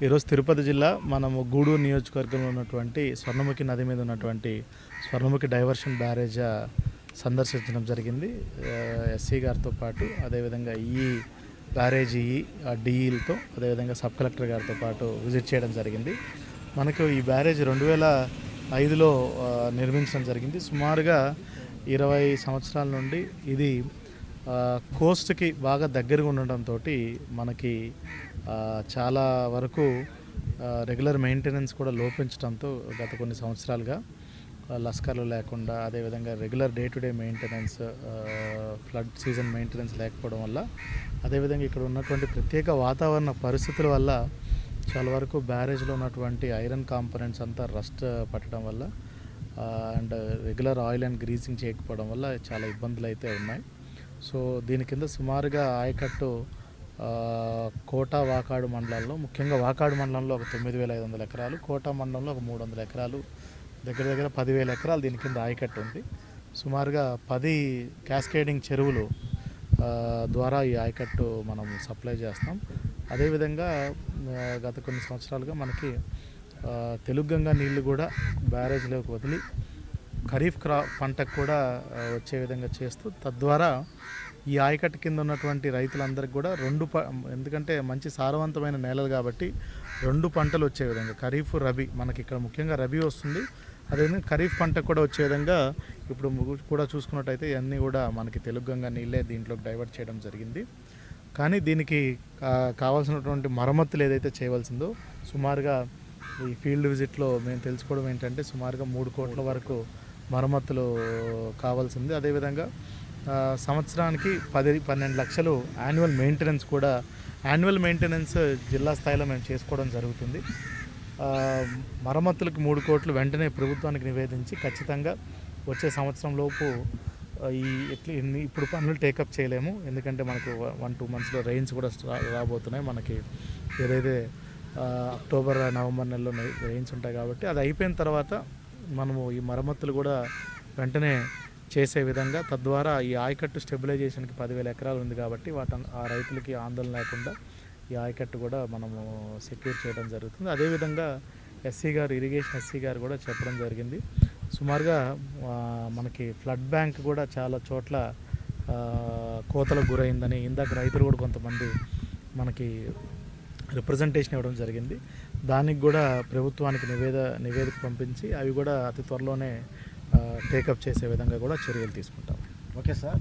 ఈరోజు తిరుపతి జిల్లా మనము గూడూరు నియోజకవర్గంలో ఉన్నటువంటి స్వర్ణముఖి నది మీద ఉన్నటువంటి స్వర్ణముఖి డైవర్షన్ బ్యారేజ్ సందర్శించడం జరిగింది. ఎస్సీ గారితో పాటు అదేవిధంగా ఈ బ్యారేజీ డిఈలతో అదేవిధంగా సబ్ కలెక్టర్ గారితో పాటు విజిట్ చేయడం జరిగింది. మనకు ఈ బ్యారేజ్ రెండు వేల ఐదులో నిర్మించడం జరిగింది. సుమారుగా ఇరవై సంవత్సరాల నుండి ఇది కోస్ట్కి బాగా దగ్గరగా ఉండడంతో మనకి చాలా వరకు రెగ్యులర్ మెయింటెనెన్స్ కూడా లోపించడంతో గత కొన్ని సంవత్సరాలుగా లస్కర్లు లేకుండా అదేవిధంగా regular day to day maintenance flood season maintenance లేకపోవడం వల్ల అదేవిధంగా ఇక్కడ ఉన్నటువంటి ప్రత్యేక వాతావరణ పరిస్థితుల వల్ల చాలా వరకు బ్యారేజ్లో ఉన్నటువంటి ఐరన్ కాంపనెంట్స్ అంతా రస్ట్ పట్టడం వల్ల and regular oil and greasing చేయకపోవడం వల్ల చాలా ఇబ్బందులు అయితే ఉన్నాయి. సో దీని కింద సుమారుగా ఆయకట్టు కోట వాకాడు మండలాల్లో ముఖ్యంగా వాకాడు మండలంలో ఒక తొమ్మిది వేల ఐదు వందల ఎకరాలు కోట మండలంలో ఒక మూడు వందల ఎకరాలు దగ్గర దగ్గర పదివేల ఎకరాలు దీని కింద ఆయకట్టు ఉంది. సుమారుగా పది క్యాస్కేడింగ్ చెరువులు ద్వారా ఈ ఆయకట్టు మనం సప్లై చేస్తాం. అదేవిధంగా గత కొన్ని సంవత్సరాలుగా మనకి తెలుగు గంగా నీళ్ళు కూడా బ్యారేజ్లోకి వదిలి ఖరీఫ్ క్రా పంటకు కూడా వచ్చే విధంగా చేస్తూ తద్వారా ఈ ఆయకట్టు కింద ఉన్నటువంటి రైతులందరికీ కూడా రెండు ప ఎందుకంటే మంచి సారవంతమైన నేలలు కాబట్టి రెండు పంటలు వచ్చే విధంగా. ఖరీఫ్ రబీ. మనకి ఇక్కడ ముఖ్యంగా రబీ వస్తుంది. అదేవిధంగా ఖరీఫ్ పంట కూడా వచ్చే విధంగా ఇప్పుడు కూడా చూసుకున్నట్టయితే ఇవన్నీ కూడా మనకి తెలుగుగంగా నీళ్ళే దీంట్లోకి డైవర్ట్ చేయడం జరిగింది. కానీ దీనికి కావాల్సినటువంటి మరమ్మతులు ఏదైతే చేయవలసిందో సుమారుగా ఈ ఫీల్డ్ విజిట్లో మేము తెలుసుకోవడం ఏంటంటే సుమారుగా మూడు కోట్ల వరకు మరమ్మతులు కావాల్సింది. అదేవిధంగా సంవత్సరానికి పది పన్నెండు లక్షలు యాన్యువల్ మెయింటెనెన్స్ కూడా యాన్యువల్ మెయింటెనెన్స్ జిల్లా స్థాయిలో మేము చేసుకోవడం జరుగుతుంది. మరమ్మతులకు మూడు కోట్లు వెంటనే ప్రభుత్వానికి నివేదించి ఖచ్చితంగా వచ్చే సంవత్సరంలోపు ఈ ఎట్లా ఇప్పుడు పనులు టేకప్ చేయలేము. ఎందుకంటే మనకు వన్ టూ మంత్స్లో రెయిన్స్ కూడా రాబోతున్నాయి. మనకి ఏదైతే అక్టోబర్ నవంబర్ నెలలో రెయిన్స్ ఉంటాయి కాబట్టి అది అయిపోయిన తర్వాత మనము ఈ మరమ్మతులు కూడా వెంటనే చేసే విధంగా తద్వారా ఈ ఆయకట్టు స్టెబిలైజేషన్కి పదివేల ఎకరాలు ఉంది కాబట్టి వాటి ఆ రైతులకి ఆందోళన లేకుండా ఈ ఆయకట్టు కూడా మనము సెక్యూర్ చేయడం జరుగుతుంది. అదేవిధంగా ఎస్సీ గారు ఇరిగేషన్ ఎస్సీ గారు కూడా చెప్పడం జరిగింది. సుమారుగా మనకి ఫ్లడ్ బ్యాంక్ కూడా చాలా చోట్ల కోతలకు గురైందని ఇందాక రైతులు కూడా కొంతమంది మనకి రిప్రజెంటేషన్ ఇవ్వడం జరిగింది. దానికి కూడా ప్రభుత్వానికి నివేద నివేదిక పంపించి అవి కూడా అతి త్వరలోనే టేకప్ చేసే విధంగా కూడా చర్యలు తీసుకుంటాం. Okay sir.